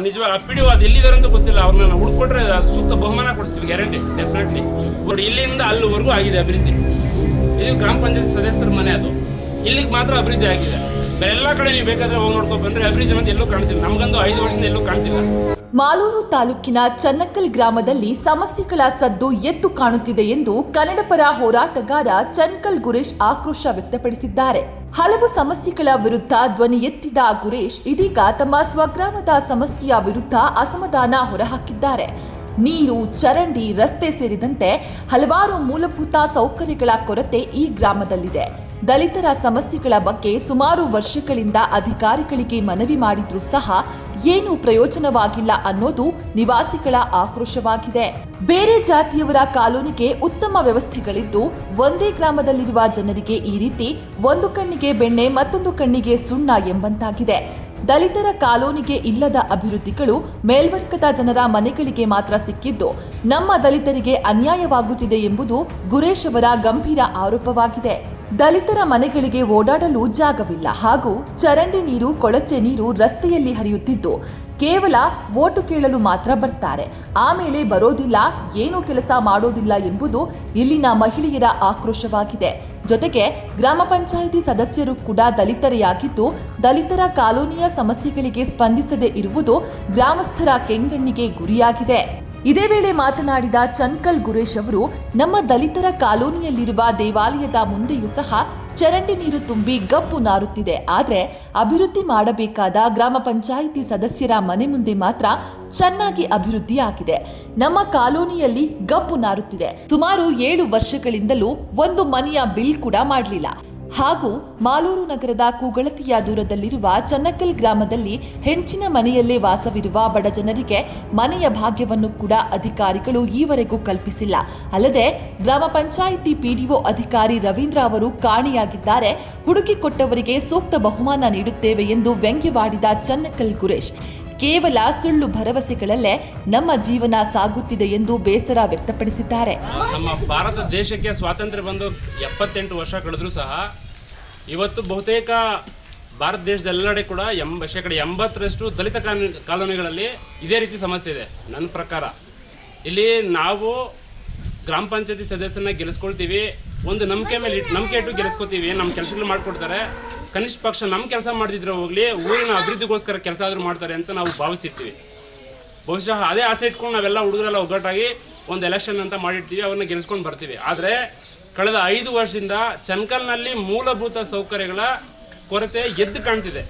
ನಿಜವಾಗ ಅಪ್ಪಿಡಿ ಅದು ಎಲ್ಲಿದ್ದಾರೆ ಅಂತ ಗೊತ್ತಿಲ್ಲ. ಅವ್ರನ್ನ ಹುಡ್ಕೊಟ್ರೆ ಅದು ಸೂಕ್ತ ಬಹುಮಾನ ಕೊಡಿಸ್ತೀವಿ ಗ್ಯಾರಂಟಿ ಡೆಫಿನೆಟ್ಲಿ ಬಟ್ ಇಲ್ಲಿಂದ ಅಲ್ಲಿವರೆಗೂ ಆಗಿದೆ ಅಭಿವೃದ್ಧಿ. ಇದು ಗ್ರಾಮ ಪಂಚಾಯತ್ ಸದಸ್ಯರ ಮನೆ ಅದು. ಇಲ್ಲಿಗೆ ಮಾತ್ರ ಅಭಿವೃದ್ಧಿ ಆಗಿದೆ. ಬೇರೆ ಎಲ್ಲ ಕಡೆ ನೀವು ಬೇಕಾದ್ರೆ ಹೋಗಿ ನೋಡ್ಕೊಂಡು ಬಂದ್ರೆ ಅಭಿವೃದ್ಧಿ ಅಂತ ಎಲ್ಲೂ ಕಾಣ್ತಿಲ್ಲ. ನಮಗಂತೂ ಐದು ವರ್ಷದಿಂದ ಎಲ್ಲೂ ಕಾಣ್ತಿಲ್ಲ. ಮಾಲೂರು ತಾಲೂಕಿನ ಚನ್ನಕ್ಕಲ್ ಗ್ರಾಮದಲ್ಲಿ ಸಮಸ್ಯೆಗಳ ಸದ್ದು ಎದ್ದು ಕಾಣುತ್ತಿದೆ ಎಂದು ಕನ್ನಡಪರ ಹೋರಾಟಗಾರ ಚನ್ಕಲ್ ಗುರೇಶ್ ಆಕ್ರೋಶ ವ್ಯಕ್ತಪಡಿಸಿದ್ದಾರೆ. ಹಲವು ಸಮಸ್ಯೆಗಳ ವಿರುದ್ಧ ಧ್ವನಿ ಎತ್ತಿದ ಗುರೇಶ್ ಇದೀಗ ತಮ್ಮ ಸ್ವಗ್ರಾಮದ ಸಮಸ್ಯೆಯ ವಿರುದ್ಧ ಅಸಮಾಧಾನ ಹೊರಹಾಕಿದ್ದಾರೆ. ನೀರು, ಚರಂಡಿ, ರಸ್ತೆ ಸೇರಿದಂತೆ ಹಲವಾರು ಮೂಲಭೂತ ಸೌಕರ್ಯಗಳ ಕೊರತೆ ಈ ಗ್ರಾಮದಲ್ಲಿದೆ. ದಲಿತರ ಸಮಸ್ಯೆಗಳ ಬಗ್ಗೆ ಸುಮಾರು ವರ್ಷಗಳಿಂದ ಅಧಿಕಾರಿಗಳಿಗೆ ಮನವಿ ಮಾಡಿದ್ರೂ ಸಹ ಏನು ಪ್ರಯೋಜನವಾಗಿಲ್ಲ ಅನ್ನೋದು ನಿವಾಸಿಗಳ ಆಕ್ರೋಶವಾಗಿದೆ. ಬೇರೆ ಜಾತಿಯವರ ಕಾಲೋನಿಗೆ ಉತ್ತಮ ವ್ಯವಸ್ಥೆಗಳಿದ್ದು, ಒಂದೇ ಗ್ರಾಮದಲ್ಲಿರುವ ಜನರಿಗೆ ಈ ರೀತಿ ಒಂದು ಕಣ್ಣಿಗೆ ಬೆಣ್ಣೆ ಮತ್ತೊಂದು ಕಣ್ಣಿಗೆ ಸುಣ್ಣ ಎಂಬಂತಾಗಿದೆ. ದಲಿತರ ಕಾಲೋನಿಗೆ ಇಲ್ಲದ ಅಭಿವೃದ್ಧಿಗಳು ಮೇಲ್ವರ್ಗದ ಜನರ ಮನೆಗಳಿಗೆ ಮಾತ್ರ ಸಿಕ್ಕಿದ್ದು, ನಮ್ಮ ದಲಿತರಿಗೆ ಅನ್ಯಾಯವಾಗುತ್ತಿದೆ ಎಂಬುದು ಗುರೇಶ್ ಅವರ ಗಂಭೀರ ಆರೋಪವಾಗಿದೆ. ದಲಿತರ ಮನೆಗಳಿಗೆ ಓಡಾಡಲು ಜಾಗವಿಲ್ಲ ಹಾಗೂ ಚರಂಡಿ ನೀರು, ಕೊಳಚೆ ನೀರು ರಸ್ತೆಯಲ್ಲಿ ಹರಿಯುತ್ತಿದ್ದು, ಕೇವಲ ಓಟು ಕೇಳಲು ಮಾತ್ರ ಬರ್ತಾರೆ. ಆಮೇಲೆ ಬರೋದಿಲ್ಲ, ಏನು ಕೆಲಸ ಮಾಡೋದಿಲ್ಲ ಎಂಬುದು ಇಲ್ಲಿನ ಮಹಿಳೆಯರ ಆಕ್ರೋಶವಾಗಿದೆ. ಜೊತೆಗೆ ಗ್ರಾಮ ಪಂಚಾಯಿತಿ ಸದಸ್ಯರು ಕೂಡ ದಲಿತರೇ ದಲಿತರ ಕಾಲೋನಿಯ ಸಮಸ್ಯೆಗಳಿಗೆ ಸ್ಪಂದಿಸದೆ ಇರುವುದು ಗ್ರಾಮಸ್ಥರ ಕೆಂಗಣ್ಣಿಗೆ ಗುರಿಯಾಗಿದೆ. ಇದೇ ವೇಳೆ ಮಾತನಾಡಿದ ಚನ್ಕಲ್ ಗುರೇಶ್ ಅವರು, ನಮ್ಮ ದಲಿತರ ಕಾಲೋನಿಯಲ್ಲಿರುವ ದೇವಾಲಯದ ಮುಂದೆಯೂ ಸಹ ಚರಂಡಿ ನೀರು ತುಂಬಿ ಗಬ್ಬು ನಾರುತ್ತಿದೆ. ಆದರೆ ಅಭಿವೃದ್ಧಿ ಮಾಡಬೇಕಾದ ಗ್ರಾಮ ಪಂಚಾಯಿತಿ ಸದಸ್ಯರ ಮನೆ ಮುಂದೆ ಮಾತ್ರ ಚೆನ್ನಾಗಿ ಅಭಿವೃದ್ಧಿ ಆಗಿದೆ. ನಮ್ಮ ಕಾಲೋನಿಯಲ್ಲಿ ಗಬ್ಬು ನಾರುತ್ತಿದೆ. ಸುಮಾರು ಏಳು ವರ್ಷಗಳಿಂದಲೂ ಒಂದು ಮನೆಯ ಬಿಲ್ ಕೂಡ ಮಾಡಲಿಲ್ಲ. ಹಾಗೂ ಮಾಲೂರು ನಗರದ ಕೂಗಳತಿಯ ದೂರದಲ್ಲಿರುವ ಚನ್ನಕಲ್ ಗ್ರಾಮದಲ್ಲಿ ಹೆಂಚಿನ ಮನೆಯಲ್ಲೇ ವಾಸವಿರುವ ಬಡ ಜನರಿಗೆ ಮನೆಯ ಭಾಗ್ಯವನ್ನು ಕೂಡ ಅಧಿಕಾರಿಗಳು ಈವರೆಗೂ ಕಲ್ಪಿಸಿಲ್ಲ. ಅಲ್ಲದೆ ಗ್ರಾಮ ಪಂಚಾಯಿತಿ ಪಿಡಿಒ ಅಧಿಕಾರಿ ರವೀಂದ್ರ ಅವರು ಕಾಣೆಯಾಗಿದ್ದಾರೆ. ಹುಡುಕಿಕೊಟ್ಟವರಿಗೆ ಸೂಕ್ತ ಬಹುಮಾನ ನೀಡುತ್ತೇವೆ ಎಂದು ವ್ಯಂಗ್ಯವಾಡಿದ ಚನ್ನಕಲ್ ಗುರೇಶ್. ಕೇವಲ ಸುಳ್ಳು ಭರವಸೆಗಳಲ್ಲೇ ನಮ್ಮ ಜೀವನ ಸಾಗುತ್ತಿದೆ ಎಂದು ಬೇಸರ ವ್ಯಕ್ತಪಡಿಸಿದ್ದಾರೆ. ನಮ್ಮ ಭಾರತ ದೇಶಕ್ಕೆ ಸ್ವಾತಂತ್ರ್ಯ ಬಂದು ಎಪ್ಪತ್ತೆಂಟು ವರ್ಷ ಕಳೆದರೂ ಸಹ ಇವತ್ತು ಬಹುತೇಕ ಭಾರತ ದೇಶದೆಲ್ಲೆಡೆ ಕೂಡ ಎಂಬ ಶೇಕಡ ಎಂಬತ್ತರಷ್ಟು ದಲಿತ ಕಾಲೋನಿ ಕಾಲೋನಿಗಳಲ್ಲಿ ಇದೇ ರೀತಿ ಸಮಸ್ಯೆ ಇದೆ, ನನ್ನ ಪ್ರಕಾರ. ಇಲ್ಲಿ ನಾವು ಗ್ರಾಮ ಪಂಚಾಯತಿ ಸದಸ್ಯನ ಗೆಲ್ಲಿಸ್ಕೊಳ್ತೀವಿ. ಒಂದು ನಂಬಿಕೆ ಮೇಲೆ ನಂಬಿಕೆ ಇಟ್ಟು ಗೆಲ್ಲಿಸ್ಕೊತೀವಿ. ನಮ್ಮ ಕೆಲಸಗಳು ಮಾಡಿಕೊಡ್ತಾರೆ. ಕನಿಷ್ಠ ಪಕ್ಷ ನಮ್ಮ ಕೆಲಸ ಮಾಡಿದ್ರೆ ಹೋಗ್ಲಿ, ಊರಿನ ಅಭಿವೃದ್ಧಿಗೋಸ್ಕರ ಕೆಲಸ ಆದರೂ ಮಾಡ್ತಾರೆ ಅಂತ ನಾವು ಭಾವಿಸ್ತಿರ್ತೀವಿ. ಬಹುಶಃ ಅದೇ ಆಸೆ ಇಟ್ಕೊಂಡು ನಾವೆಲ್ಲ ಹುಡುಗರೆಲ್ಲ ಒಗ್ಗಟ್ಟಾಗಿ ಒಂದು ಎಲೆಕ್ಷನ್ ಅಂತ ಮಾಡಿರ್ತೀವಿ, ಅವ್ರನ್ನ ಗೆಲ್ಲಿಸ್ಕೊಂಡು ಬರ್ತೀವಿ. ಆದರೆ ಕಳೆದ ಐದು ವರ್ಷದಿಂದ ಚನ್ಕಲ್ನಲ್ಲಿ ಮೂಲಭೂತ ಸೌಕರ್ಯಗಳ ಕೊರತೆ ಎದ್ದು ಕಾಣ್ತಿದೆ.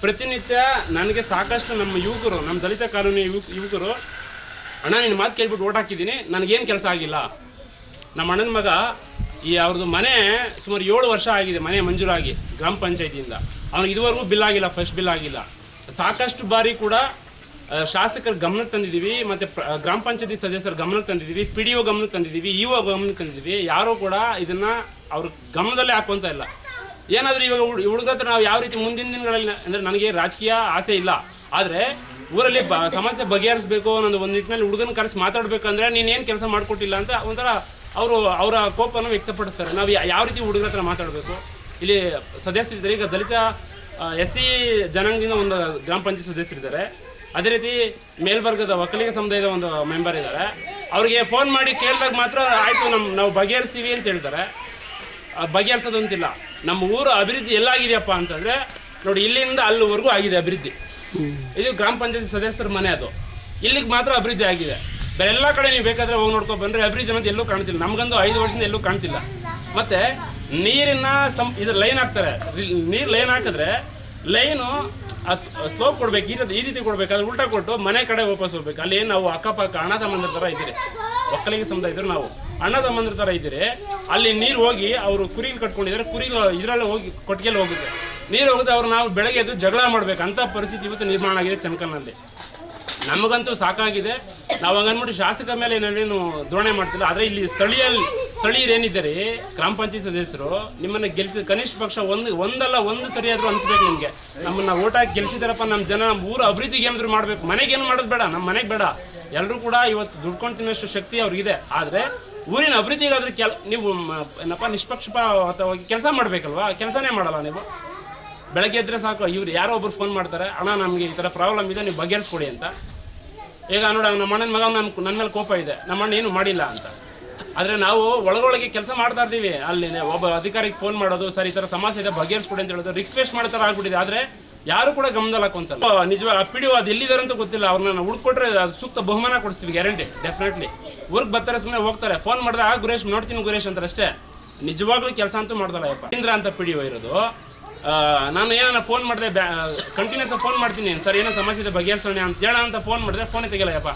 ಪ್ರತಿನಿತ್ಯ ನನಗೆ ಸಾಕಷ್ಟು ನಮ್ಮ ಯುವಕರು, ನಮ್ಮ ದಲಿತ ಕಾಲೋನಿ ಯುವಕ ಯುವಕರು ಅಣ್ಣ ನಿನ್ನ ಮಾತು ಕೇಳ್ಬಿಟ್ಟು ಓಟ್ ಹಾಕಿದ್ದೀನಿ, ನನಗೇನು ಕೆಲಸ ಆಗಿಲ್ಲ. ನಮ್ಮ ಅಣ್ಣನ ಮಗ ಈ ಅವ್ರದ್ದು ಮನೆ ಸುಮಾರು ಏಳು ವರ್ಷ ಆಗಿದೆ, ಮನೆ ಮಂಜೂರಾಗಿ, ಗ್ರಾಮ ಪಂಚಾಯತಿಯಿಂದ. ಅವ್ನಿಗೆ ಇದುವರೆಗೂ ಬಿಲ್ ಆಗಿಲ್ಲ ಫಸ್ಟ್ ಬಿಲ್ ಆಗಿಲ್ಲ. ಸಾಕಷ್ಟು ಬಾರಿ ಕೂಡ ಶಾಸಕರ ಗಮನಕ್ಕೆ ತಂದಿದ್ದೀವಿ ಮತ್ತು ಗ್ರಾಮ ಪಂಚಾಯತಿ ಸದಸ್ಯರ ಗಮನಕ್ಕೆ ತಂದಿದ್ದೀವಿ ಪಿ ಡಿ ಒ ಗಮನಕ್ಕೆ ತಂದಿದ್ದೀವಿ ಇ ಒ ಗಮನಕ್ಕೆ ತಂದಿದ್ದೀವಿ ಯಾರೂ ಕೂಡ ಇದನ್ನು ಅವ್ರ ಗಮನದಲ್ಲೇ ಹಾಕುವಂತ ಇಲ್ಲ. ಏನಾದರೂ ಇವಾಗ ಹುಡುಗ ಹತ್ರ ನಾವು ಯಾವ ರೀತಿ ಮುಂದಿನ ದಿನಗಳಲ್ಲಿ ಅಂದರೆ ನನಗೆ ರಾಜಕೀಯ ಆಸೆ ಇಲ್ಲ. ಆದರೆ ಊರಲ್ಲಿ ಸಮಸ್ಯೆ ಬಗೆಹರಿಸಬೇಕು ಅನ್ನೋದು ಒಂದು ನಿಟ್ಟಿನಲ್ಲಿ ಹುಡುಗನ ಕರೆಸಿ ಮಾತಾಡಬೇಕಂದ್ರೆ ನೀನೇನು ಕೆಲಸ ಮಾಡಿಕೊಟ್ಟಿಲ್ಲ ಅಂತ ಒಂಥರ ಅವರು ಅವರ ಕೋಪವನ್ನು ವ್ಯಕ್ತಪಡಿಸ್ತಾರೆ. ನಾವು ಯಾವ ರೀತಿ ಹುಡುಗರ ಹತ್ರ ಮಾತಾಡಬೇಕು? ಇಲ್ಲಿ ಸದಸ್ಯರಿದ್ದಾರೆ ಈಗ ದಲಿತ ಎಸ್ ಸಿ ಜನಾಂಗದಿಂದ ಒಂದು ಗ್ರಾಮ ಪಂಚಾಯತ್ ಸದಸ್ಯರಿದ್ದಾರೆ ಅದೇ ರೀತಿ ಮೇಲ್ವರ್ಗದ ಒಕ್ಕಲಿಗ ಸಮುದಾಯದ ಒಂದು ಮೆಂಬರ್ ಇದ್ದಾರೆ. ಅವರಿಗೆ ಫೋನ್ ಮಾಡಿ ಕೇಳಿದಾಗ ಮಾತ್ರ ಆಯಿತು ನಮ್ಮ ನಾವು ಬಗೆಹರಿಸ್ತೀವಿ ಅಂತ ಹೇಳ್ತಾರೆ. ಬಗೆಹರಿಸೋದಂತಿಲ್ಲ. ನಮ್ಮ ಊರು ಅಭಿವೃದ್ಧಿ ಎಲ್ಲಾಗಿದೆಯಪ್ಪ ಅಂತಂದರೆ, ನೋಡಿ ಇಲ್ಲಿಂದ ಅಲ್ಲಿವರೆಗೂ ಆಗಿದೆ ಅಭಿವೃದ್ಧಿ. ಇದು ಗ್ರಾಮ ಪಂಚಾಯತಿ ಸದಸ್ಯರ ಮನೆ ಅದು. ಇಲ್ಲಿಗೆ ಮಾತ್ರ ಅಭಿವೃದ್ಧಿ ಆಗಿದೆ. ಬೇರೆ ಎಲ್ಲ ಕಡೆ ನೀವು ಬೇಕಾದ್ರೆ ಹೋಗಿ ನೋಡ್ಕೊ, ಬಂದರೆ ಅಭಿವೃದ್ಧಿ ಅನ್ನೋದು ಎಲ್ಲೂ ಕಾಣ್ತಿಲ್ಲ. ನಮಗಂತೂ ಐದು ವರ್ಷದಿಂದ ಎಲ್ಲೂ ಕಾಣ್ತಿಲ್ಲ. ಮತ್ತು ನೀರಿನ ಸಂ, ಇದು ಲೈನ್ ಹಾಕ್ತಾರೆ. ನೀರು ಲೈನ್ ಹಾಕಿದ್ರೆ ಲೈನು ಸ್ಲೋಪ್ ಕೊಡ್ಬೇಕು, ಈ ರೀತಿ ಈ ರೀತಿ ಕೊಡಬೇಕಾದ್ರೆ ಉಲ್ಟಾ ಕೊಟ್ಟು ಮನೆ ಕಡೆ ವಾಪಸ್ ಹೋಗ್ಬೇಕು. ಅಲ್ಲಿ ನಾವು ಅಕ್ಕಪಕ್ಕ ಅಣ್ಣ ತಮ್ಮಂದ್ರ ಥರ ಇದ್ದೀರಿ. ಒಕ್ಕಲಿಗೆ ಸಮುದಾಯ ಇದ್ರು ನಾವು. ಅಣ್ಣ ತಮ್ಮಂದ್ರ ಥರ ಇದ್ದೀರಿ. ಅಲ್ಲಿ ನೀರು ಹೋಗಿ ಅವರು ಕುರಿಲಿ ಕಟ್ಕೊಂಡಿದ್ದಾರೆ. ಕುರಿಲ್ ಇದರಲ್ಲಿ ಹೋಗಿ ಕೊಟ್ಟಿಗೆಲ್ಲಿ ಹೋಗುತ್ತೆ ನೀರು ಹೋಗುತ್ತೆ ಅವ್ರು ನಾವು ಬೆಳಗ್ಗೆ ಎದ್ದು ಜಗಳ ಮಾಡ್ಬೇಕು. ಅಂತ ಪರಿಸ್ಥಿತಿ ಇವತ್ತು ನಿರ್ಮಾಣ ಆಗಿದೆ ಚಮಕನಲ್ಲಿ ನಮಗಂತೂ ಸಾಕಾಗಿದೆ. ನಾವು ಹಂಗನ್ಬಿಟ್ಟು ಶಾಸಕ ಮೇಲೆ ಏನೇನು ಧೋರಣೆ ಮಾಡ್ತಿಲ್ಲ. ಆದರೆ ಇಲ್ಲಿ ಸ್ಥಳೀಯ ಸ್ಥಳೀಯರು ಏನಿದ್ದಾರೆ ಗ್ರಾಮ ಪಂಚಾಯತ್ ಸದಸ್ಯರು, ನಿಮ್ಮನ್ನು ಗೆಲ್ಸಿದ ಕನಿಷ್ಠ ಪಕ್ಷ ಒಂದು, ಒಂದಲ್ಲ, ಒಂದು ಸರಿಯಾದರೂ ಅನಿಸ್ಬೇಕು ನಿಮಗೆ. ನಮ್ಮನ್ನ ಓಟ್ ಹಾಕಿ ಗೆಲ್ಸಿದಾರಪ್ಪ ನಮ್ಮ ಜನ ನಮ್ಮ ಊರು ಅಭಿವೃದ್ಧಿಗೆ ಏನಾದರೂ ಮಾಡಬೇಕು. ಮನೆಗೆ ಏನು ಮಾಡೋದು ಬೇಡ ನಮ್ಮ ಮನೆಗೆ ಬೇಡ. ಎಲ್ಲರೂ ಕೂಡ ಇವತ್ತು ದುಡ್ಕೊಂಡು ತಿನ್ನೋಷ್ಟು ಶಕ್ತಿ ಅವ್ರಿಗಿದೆ. ಆದರೆ ಊರಿನ ಅಭಿವೃದ್ಧಿಗಾದ್ರೂ ಕೆಲ, ನೀವು ಏನಪ್ಪ, ನಿಷ್ಪಕ್ಷಪಾತವಾಗಿ ಕೆಲಸ ಮಾಡಬೇಕಲ್ವಾ? ಕೆಲಸನೇ ಮಾಡಲ್ಲ ನೀವು? ಬೆಳಗ್ಗೆ ಎದ್ರೆ ಸಾಕು ಇವ್ರು ಯಾರೋ ಒಬ್ರು ಫೋನ್ ಮಾಡ್ತಾರೆ ಅಣ್ಣ ನಮಗೆ ಈ ಥರ ಪ್ರಾಬ್ಲಮ್ ಇದೆ ನೀವು ಬಗೆಹರಿಸ್ಕೊಡಿ ಅಂತ. ಈಗ ನೋಡ ನಮ್ಮ ಅಣ್ಣನ ಮಗ ನನ್ನ ನನ್ನ ಮೇಲೆ ಕೋಪ ಇದೆ ನಮ್ಮ ಅಣ್ಣ ಏನು ಮಾಡಿಲ್ಲ ಅಂತ. ಆದರೆ ನಾವು ಒಳಗೊಳಗೆ ಕೆಲಸ ಮಾಡ್ತಾ ಇರ್ತೀವಿ ಅಲ್ಲಿ ಒಬ್ಬ ಅಧಿಕಾರಿಗೆ ಫೋನ್ ಮಾಡೋದು ಸರ್ ಈ ಥರ ಸಮಸ್ಯೆ ಇದೆ ಬಗೆಹರಿಸ್ಕೊಡಿ ಅಂತ ಹೇಳೋದು ರಿಕ್ವೆಸ್ಟ್ ಮಾಡ್ತಾರೆ ಆಗ್ಬಿಟ್ಟಿದೆ. ಆದರೆ ಯಾರು ಕೂಡ ಗಮನದಲ್ಲಿ ಹಾಕೊಂತಲ್ಲ. ನಿಜವಾಗ ಪಿ ಡಿ ಅದು ಎಲ್ಲಿದ್ದಾರೆ ಅಂತ ಗೊತ್ತಿಲ್ಲ. ಅವ್ರನ್ನ ಹುಡ್ಕೊಟ್ರೆ ಅದು ಸೂಕ್ತ ಬಹುಮಾನ ಕೊಡಿಸ್ತೀವಿ ಗ್ಯಾರಂಟಿ ಡೆಫಿನೆಟ್ಲಿ ಊರಿಗೆ ಬರ್ತಾರೆ ಸುಮ್ಮನೆ ಹೋಗ್ತಾರೆ. ಫೋನ್ ಮಾಡಿದ್ರೆ ಆ ಗುರೇಶ್ ನೋಡ್ತೀನಿ ಗುರೇಶ್ ಅಂತಾರೆ ಅಷ್ಟೇ. ನಿಜವಾಗ್ಲೂ ಕೆಲಸ ಅಂತೂ ಮಾಡ್ದಲ್ಲ ಯಪ್ಪ. ಇಂದ್ರ ಅಂತ ಪಿ ಡಿ ಇರೋದು. ಆ, ನಾನು ಏನೋ ಫೋನ್ ಮಾಡಿದೆ ಬ್ಯಾ ಕಂಟಿನ್ಯೂಸ್ ಫೋನ್ ಮಾಡ್ತೀನಿ. ಸರ್, ಏನೋ ಸಮಸ್ಯೆ ಇದೆ, ಬಗೆಹರಿಸೋಣ ಅಂತ ಹೇಳ ಅಂತ ಫೋನ್ ಮಾಡಿದ್ರೆ ಫೋನೇ ತೆಗಿಲ್ಲ ಯಪ್ಪ.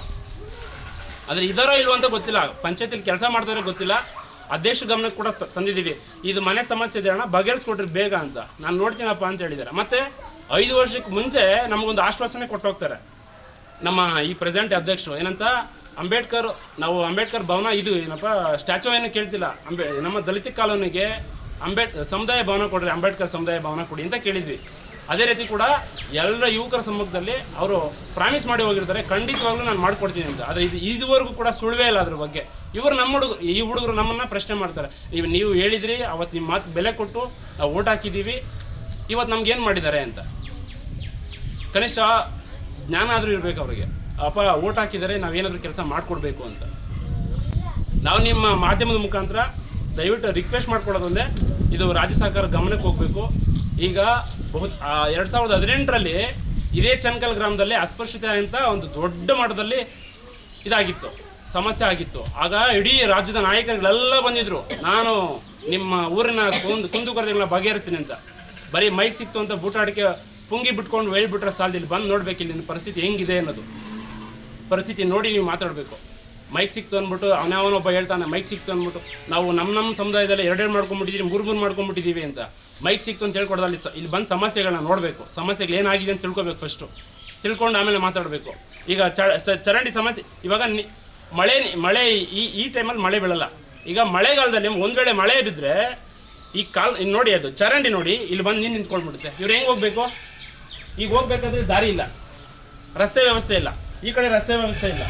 ಆದರೆ ಇದಾರೋ ಇಲ್ವೋ ಅಂತ ಗೊತ್ತಿಲ್ಲ. ಪಂಚಾಯತಿಲಿ ಕೆಲಸ ಮಾಡ್ತಾರೋ ಗೊತ್ತಿಲ್ಲ. ಅಧ್ಯಕ್ಷ ಗಮನಕ್ಕೆ ಕೂಡ ತಂದಿದ್ದೀವಿ ಇದು ಮನೆ ಸಮಸ್ಯೆ ಇದೆ ಅಣ್ಣ, ಬಗೆಹರಿಸ್ಕೊಟ್ರಿ ಬೇಗ ಅಂತ. ನಾನು ನೋಡ್ತೀನಪ್ಪ ಅಂತ ಹೇಳಿದ್ದಾರೆ ಮತ್ತೆ ಐದು ವರ್ಷಕ್ಕೆ ಮುಂಚೆ ನಮಗೊಂದು ಆಶ್ವಾಸನೆ ಕೊಟ್ಟು ಹೋಗ್ತಾರೆ ನಮ್ಮ ಈ ಪ್ರೆಸೆಂಟ್ ಅಧ್ಯಕ್ಷರು. ಏನಂತ? ಅಂಬೇಡ್ಕರ್, ನಾವು ಅಂಬೇಡ್ಕರ್ ಭವನ, ಇದು ಏನಪ್ಪ ಸ್ಟ್ಯಾಚು ಏನು ಕೇಳ್ತಿಲ್ಲ. ಅಂಬೇ ನಮ್ಮ ದಲಿತ ಕಾಲೋನಿಗೆ ಅಂಬೇಡ್ ಸಮುದಾಯ ಭವನ ಕೊಡ್ರಿ, ಅಂಬೇಡ್ಕರ್ ಸಮುದಾಯ ಭವನ ಕೊಡಿ ಅಂತ ಕೇಳಿದ್ವಿ. ಅದೇ ರೀತಿ ಕೂಡ ಎಲ್ಲ ಯುವಕರ ಸಮ್ಮುಖದಲ್ಲಿ ಅವರು ಪ್ರಾಮಿಸ್ ಮಾಡಿ ಹೋಗಿರ್ತಾರೆ. ಖಂಡಿತವಾಗ್ಲೂ ನಾನು ಮಾಡ್ಕೊಡ್ತೀನಿ ಅಂತ. ಆದರೆ ಇದು, ಇದುವರೆಗೂ ಕೂಡ ಸುಳ್ವೇ ಇಲ್ಲ ಅದ್ರ ಬಗ್ಗೆ. ಇವರು ನಮ್ಮ ಹುಡುಗ, ಈ ಹುಡುಗರು ನಮ್ಮನ್ನು ಪ್ರಶ್ನೆ ಮಾಡ್ತಾರೆ. ನೀವು ನೀವು ಹೇಳಿದ್ರಿ ಅವತ್ತು ನಿಮ್ಮ ಮಾತು ಬೆಲೆ ಕೊಟ್ಟು ನಾವು ಓಟ್ ಹಾಕಿದ್ದೀವಿ ಇವತ್ತು ನಮ್ಗೇನು ಮಾಡಿದ್ದಾರೆ ಅಂತ. ಕನಿಷ್ಠ ಜ್ಞಾನ ಆದರೂ ಇರಬೇಕು ಅವರಿಗೆ. ಅಪ್ಪ ಓಟ್ ಹಾಕಿದರೆ ನಾವೇನಾದರೂ ಕೆಲಸ ಮಾಡಿಕೊಡ್ಬೇಕು ಅಂತ. ನಾವು ನಿಮ್ಮ ಮಾಧ್ಯಮದ ಮುಖಾಂತರ ದಯವಿಟ್ಟು ರಿಕ್ವೆಸ್ಟ್ ಮಾಡ್ಕೊಳ್ಳೋದೊಂದೇ ಇದು ರಾಜ್ಯ ಸರ್ಕಾರ ಗಮನಕ್ಕೆ ಹೋಗಬೇಕು. ಈಗ ಬಹು ಎರಡು ಸಾವಿರದ ಹದಿನೆಂಟರಲ್ಲಿ ಇದೇ ಚನ್ಕಲ್ ಗ್ರಾಮದಲ್ಲಿ ಅಸ್ಪೃಶ್ಯತೆ ಅಂತ ಒಂದು ದೊಡ್ಡ ಮಟ್ಟದಲ್ಲಿ ಇದಾಗಿತ್ತು. ಸಮಸ್ಯೆ ಆಗಿತ್ತು. ಆಗ ಇಡೀ ರಾಜ್ಯದ ನಾಯಕರುಗಳೆಲ್ಲ ಬಂದಿದ್ರು. ನಾನು ನಿಮ್ಮ ಊರಿನ ಕುಂದು ಕುಂದುಕೊರತೆಗಳನ್ನ ಬಗೆಹರಿಸ್ತೀನಿ ಅಂತ. ಬರೀ ಮೈಕ್ ಸಿಕ್ತು ಅಂತ ಬೂಟಾಡಿಕೆ ಪುಂಗಿ ಬಿಟ್ಕೊಂಡು ಹೇಳ್ಬಿಟ್ರೆ ಸಾಲದಲ್ಲಿ ಬಂದು ನೋಡ್ಬೇಕು ಇಲ್ಲಿನ ಪರಿಸ್ಥಿತಿ ಹೆಂಗಿದೆ ಅನ್ನೋದು. ಪರಿಸ್ಥಿತಿ ನೋಡಿ ನೀವು ಮಾತಾಡಬೇಕು. ಮೈಕ್ ಸಿಕ್ತು ಅಂದ್ಬಿಟ್ಟು ಅವನವನೊಬ್ಬ ಹೇಳ್ತಾನೆ, ಮೈಕ್ ಸಿಕ್ತು ಅಂದ್ಬಿಟ್ಟು, ನಾವು ನಮ್ಮ ನಮ್ಮ ಸಮುದಾಯದಲ್ಲಿ ಎರಡೆರಡು ಮಾಡ್ಕೊಂಡ್ಬಿಟ್ಟಿದ್ದೀವಿ ಮೂರು ಮೂರು ಮಾಡ್ಕೊಂಡ್ಬಿಟ್ಟಿದ್ದೀವಿ ಅಂತ. ಮೈಕ್ ಸಿಕ್ತು ಅಂತ ಹೇಳ್ಕೊಡ್ದಲ್ಲಿ ಇಲ್ಲಿ ಬಂದು ಸಮಸ್ಯೆಗಳನ್ನ ನೋಡಬೇಕು. ಸಮಸ್ಯೆಗಳು ಏನಾಗಿದೆ ಅಂತ ತಿಳ್ಕೊಬೇಕು ಫಸ್ಟು ತಿಳ್ಕೊಂಡು ಆಮೇಲೆ ಮಾತಾಡಬೇಕು. ಈಗ ಚರಂಡಿ ಸಮಸ್ಯೆ, ಇವಾಗ ಮಳೆ ಮಳೆ ಈ ಈ ಟೈಮಲ್ಲಿ ಮಳೆ ಬೀಳಲ್ಲ. ಈಗ ಮಳೆಗಾಲದಲ್ಲಿ ಒಂದು ವೇಳೆ ಮಳೆ ಬಿದ್ದರೆ ಈ ಕಾಲ್ ನೋಡಿ ಅದು, ಚರಂಡಿ ನೋಡಿ, ಇಲ್ಲಿ ಬಂದು ನೀನು ನಿಂತ್ಕೊಂಡ್ಬಿಡುತ್ತೆ. ಇವ್ರು ಹೆಂಗೆ ಹೋಗಬೇಕು? ಈಗ ಹೋಗ್ಬೇಕಾದ್ರೆ ದಾರಿ ಇಲ್ಲ. ರಸ್ತೆ ವ್ಯವಸ್ಥೆ ಇಲ್ಲ. ಈ ಕಡೆ ರಸ್ತೆ ವ್ಯವಸ್ಥೆ ಇಲ್ಲ.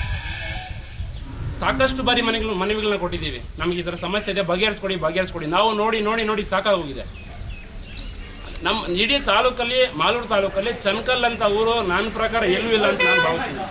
ಸಾಕಷ್ಟು ಬಾರಿ ಮನೆಗಳು ಮನವಿಗಳನ್ನ ಕೊಟ್ಟಿದ್ದೀವಿ. ನಮಗೆ ಈ ಥರ ಸಮಸ್ಯೆ ಇದೆ, ಬಗೆಹರಿಸ್ಕೊಡಿ ಬಗೆಹರಿಸ್ಕೊಡಿ. ನಾವು ನೋಡಿ ನೋಡಿ ನೋಡಿ ಸಾಕಾಗೋಗಿದೆ. ನಮ್ಮ ಇಡೀ ತಾಲೂಕಲ್ಲಿ, ಮಾಲೂರು ತಾಲೂಕಲ್ಲಿ ಚನ್ಕಲ್ ಅಂತ ಊರು ನನ್ನ ಪ್ರಕಾರ ಎಲ್ಲೂ ಇಲ್ಲ ಅಂತ ನಾನು ಭಾವಿಸ್ತೀನಿ.